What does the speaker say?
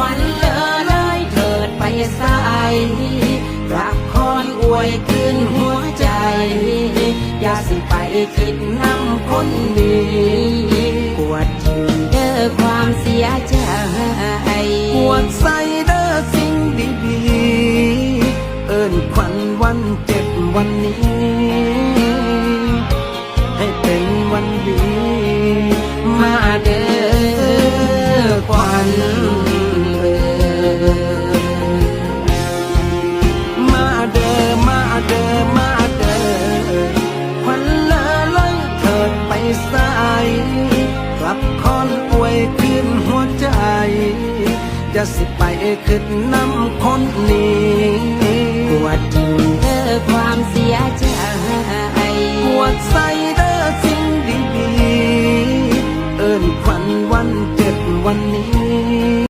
วันเจอเลยเถิดไปสายรักคอนอวยขึ้นหัวใจ อย่าสิไปคิดนำคนดีปวดถึงเด้อความเสียใจปวดใส่เด้อสิ่งดีดีเอิญขวัญวันเจ็บวันนี้ ให้เป็นวันดี มาเด้อขวัญ สายกลับคอนป่วยคืนหัวใจ จะสิไปขึ้นน้ำคนนี้ปวดถึงเด้อความเสียใจปวดใส่เด้อสิ่งดีๆ เอิ้นขวัญวันเจ็ดวันนี้